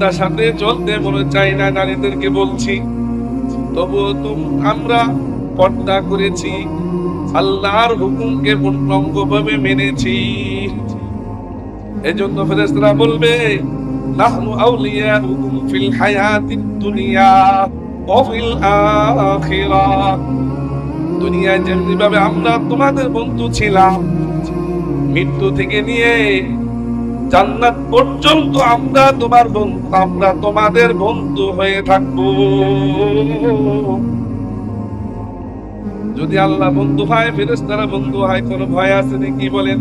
তার সাথে চলতে মনে চাই না, নারীদেরকে বলছি। আমরা পর্দা করেছি। আল্লাহর হুকুমকে পূর্ণাঙ্গভাবে মেনেছি। এজন্য বলবে, নাহনু আউলিয়াউকুম ফিল হায়াতিদ দুনিয়া ওয়া ফিল দুনিয়ায় ভাবে আমরা তোমাদের বন্ধু ছিলাম, মৃত্যু থেকে নিয়ে জান্নাত পর্যন্ত আমরা তোমার বন্ধু, আমরা তোমাদের বন্ধু হয়ে থাকব। যদি আল্লাহ বন্ধু হয়, ফেরেশতারা বন্ধু হয়, কোনো ভয় আছে নাকি বলেন?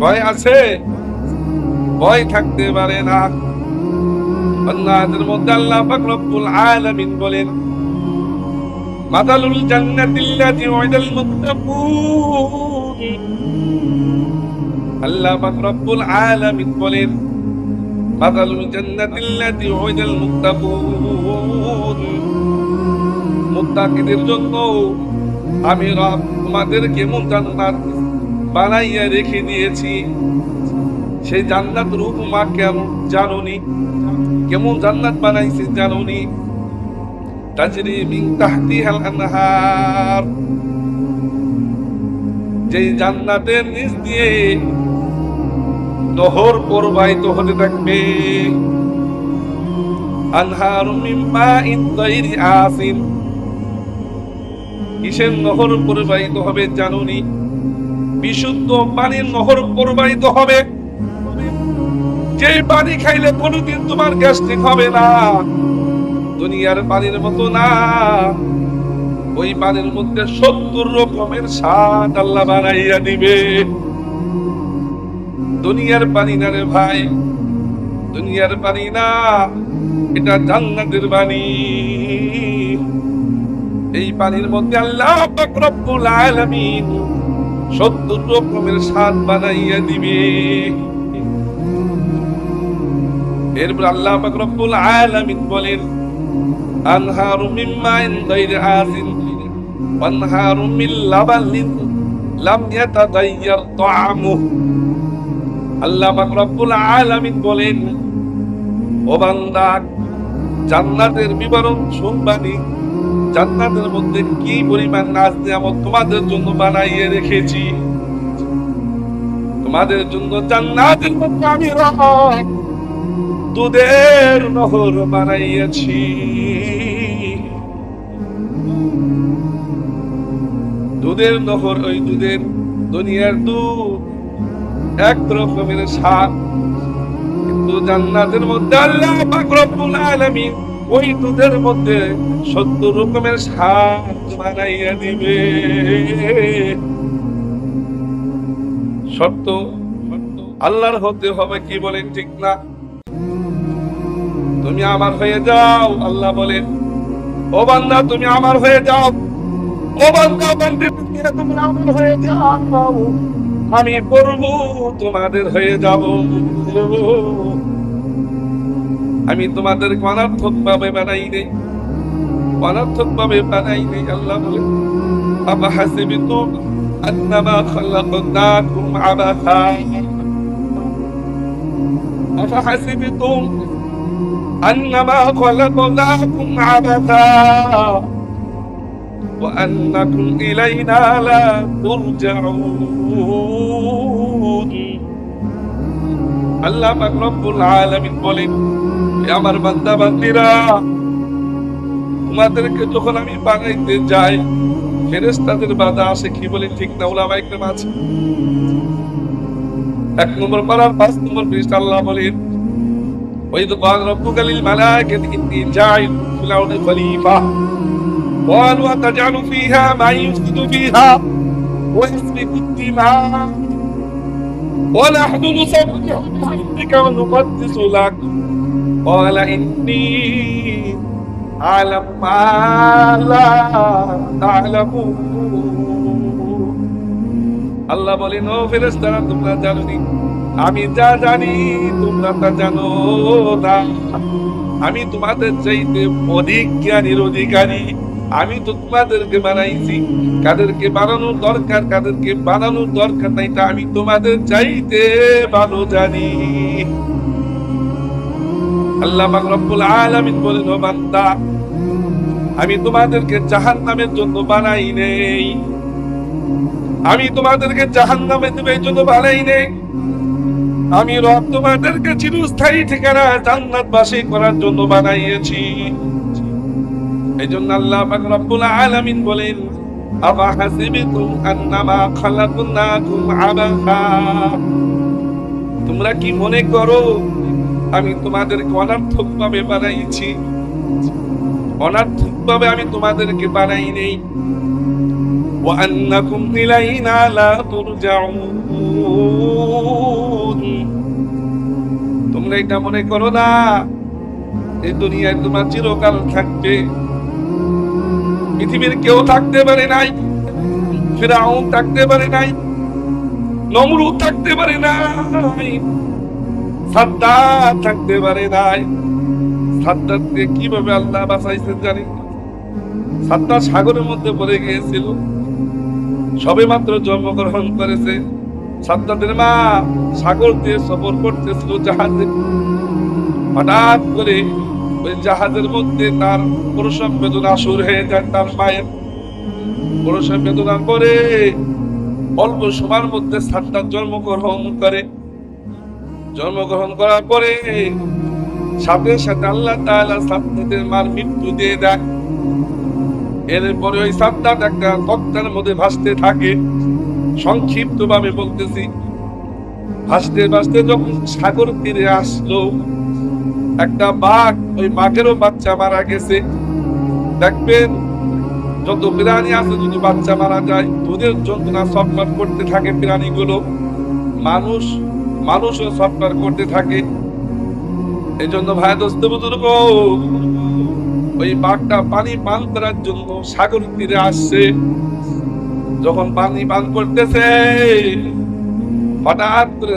ভয় আছে? ভয় থাকতে পারে না। আল্লাহর মধ্যে আল্লাহ পাক রব্বুল আলামিন বলেন, মাদালুল জান্নাতিল্লাতি ওয়াইদাল মুত্তাকুন। আল্লাহ পাক রব্বুল আলামিন বলেন মাদালুল জান্নাতিল্লাতি ওয়াইদাল মুত্তাকুন। মুত্তাকিদের জন্য আমি রব তোমাদের কেমন জান্নাত বানাইয়া রেখে দিয়েছি। সেই জান্নাত রূপমা কেমন জানুনি? কেমন জান্নাত বানাইছে জানুনি? তাজরি মিন তাহতিহাল আনহার। যে জান্নাতের নিচ দিয়ে নহর প্রবাহিত হতে থাকবে আনহার মাইন আসিন। কিসের নহর প্রবাহিত হবে জানুনি? বিশুদ্ধ পানির নহর প্রবাহিত হবে। যে পানি খাইলে কোনোদিন তোমার গ্যাস্ট্রিক হবে না। দুনিয়ার পানির মতো না। ওই পানির মধ্যে সত্তর রকমের স্বাদ আল্লাহ বানাইয়া দিবে। দুনিয়ার পানি না রে ভাই, দুনিয়ার পানি না, এটা জান্নাতের পানি। এই পানির মধ্যে আল্লাহ রব্বুল আলামিন সত্তর রকমের স্বাদ বানাইয়া দিবে। এরপর আল্লাহ রব্বুল আলামিন বলেন, আনহারু মিন মাইন গায়রি আসিন ওয়ানহারু মিন লাবানিন লাম ইয়াতাগায়্যার তা'আমুহু। আল্লাহ রব্বুল আলামিন বলেন, ও বান্দা, জান্নাতের বিবরণ শুনবানি জান্নাতের মধ্যে কি পরিমাণ নাচ নিয়ামত তোমাদের জন্য বানাইয়ে রেখেছি? তোমাদের জন্য জান্নাতের মধ্যে আমি রব দুধের নহর বানাইয়াছি। দুধের নহর, ওই দুধের দুনিয়ার দুধ এক রকমের স্বাদ। কিন্তু জান্নাতের মধ্যে আল্লাহ পাক আলামিন ওই দুধের মধ্যে সত্তর রকমের স্বাদ বানাইয়া দিবে। সত্য আল্লাহর হতে হবে কি বলেন ঠিক না? তুমি আমার হয়ে যাও, আল্লাহ বলেন। ও বান্দা, তুমি আমার হয়ে যাও। ও বান্দা বান্দি তুমি আমার হয়ে যাও। আমি করব, তোমাদের হয়ে যাব। আমি তোমাদের অনার্থক ভাবে বানাই দেই অনার্থক ভাবে বানাই দেই আল্লাহ বলে, আবা হাসিবি তুম আন্নামা খালাকনাকুম আবাসা। আফা হাসিবি তুম আন্নামা খালাকনাকুম আবাসা। وأنكم إلينا لا ترجعون আল্লাহ পাক রব্বুল আলামিন বলেন "হে আমার বান্দা বান্দিরা তোমাদেরকে যখন আমি বানাইতে যাই ফেরেশতাদের বাধা আসে কি বলে ঠিক না ওলামা একদম আছে এক নম্বর পারার পাঁচ নম্বর পৃষ্ঠা আল্লাহ বলেন وإذ قال ربك للملائكة إني جاعل في الأرض خليفة قالوا أتجعل فيها من يفسد فيها ويسفك الدماء ونحن نسبح بحمدك ونقدس لك قال إني أعلم ما لا تعلمون আল্লাহ বলেন ও ফেরেশতারা তোমরা জানো নি আমি যা জানি তোমরা তা জানো না আমি তোমাদের চাইতে অধিক জ্ঞানীর অধিকারী আমি তো তোমাদেরকে বানাইছি। কাদেরকে বানানোর দরকার, কাদেরকে বানানোর দরকার নাই তা আমি তোমাদের চাইতে ভালো জানি। আল্লাহ রব্বুল আলামিন বলেন, ও বান্দা, আমি তোমাদেরকে জাহান্নামের জন্য বানাই নেই। আমি তোমাদেরকে জাহান্নামে দেবে এই জন্য বানাই নেই। আমি রব তোমাদেরকে চিরস্থায়ী ঠিকানা জান্নাত বাসী করার জন্য বানাইয়েছি। এই জন্য আল্লাহ পাক রব্বুল আলামিন বলেন আবা হাসিবিতুম আন্নামা খালাকনাকুম আবাসা তোমরা কি মনে করো আমি তোমাদেরকে অনার্থক ভাবে বানাইছি অনার্থক ভাবে আমি তোমাদেরকে বানাই নেই وأنكم إلينا لا ترجعون তোমরা এটা মনে করো না এই দুনিয়ায় তোমার চিরকাল থাকবে পৃথিবীর কেউ থাকতে পারে নাই, ফেরাউন থাকতে পারে নাই, নমরুদ থাকতে পারে নাই সাদ্দার থাকতে পারে নাই। সাদ্দারকে কীভাবে আল্লাহ বাঁচাইছেন জানি না। সাদ্দার সাগরের মধ্যে পড়ে গিয়েছিল, সবে মাত্র জন্মগ্রহণ করেছে। সাদ্দাদের মা সাগর দিয়ে সফর করতেছিল জাহাজে। হঠাৎ করে ওই জাহাজের মধ্যে তার প্রসব বেদনা সুর হয়ে যায় তার মায়ের প্রসব বেদনা করে, অল্প সময়ের মধ্যে সাদ্দার জন্মগ্রহণ করে। জন্মগ্রহণ করার পরে সাথে সাথে আল্লাহ তাআলা সাদ্দাদের মার মৃত্যু দিয়ে দেয়। এরপরে ওই সাতটা একটা তক্তার মধ্যে ভাসতে থাকে। সংক্ষিপ্ত ভাবে বলতেছি। ভাসতে ভাসতে যখন সাগর তীরে আসলো একটা বাঘ, ওই বাঘেরও বাচ্চা মারা গেছে। দেখবেন, যত প্রাণী আছে, যদি বাচ্চা মারা যায়, দুধের যন্ত্রণা সফটওয়্যার করতে থাকে প্রাণীগুলো। মানুষ, মানুষও সফটওয়্যার করতে থাকে। এই জন্য ভাই, দোস্ত, বুজুর্গ, ওই বাঘটা পানি পান করার জন্য সাগর তীরে আসছে। যখন পানি পান করতেছে, হঠাৎ করে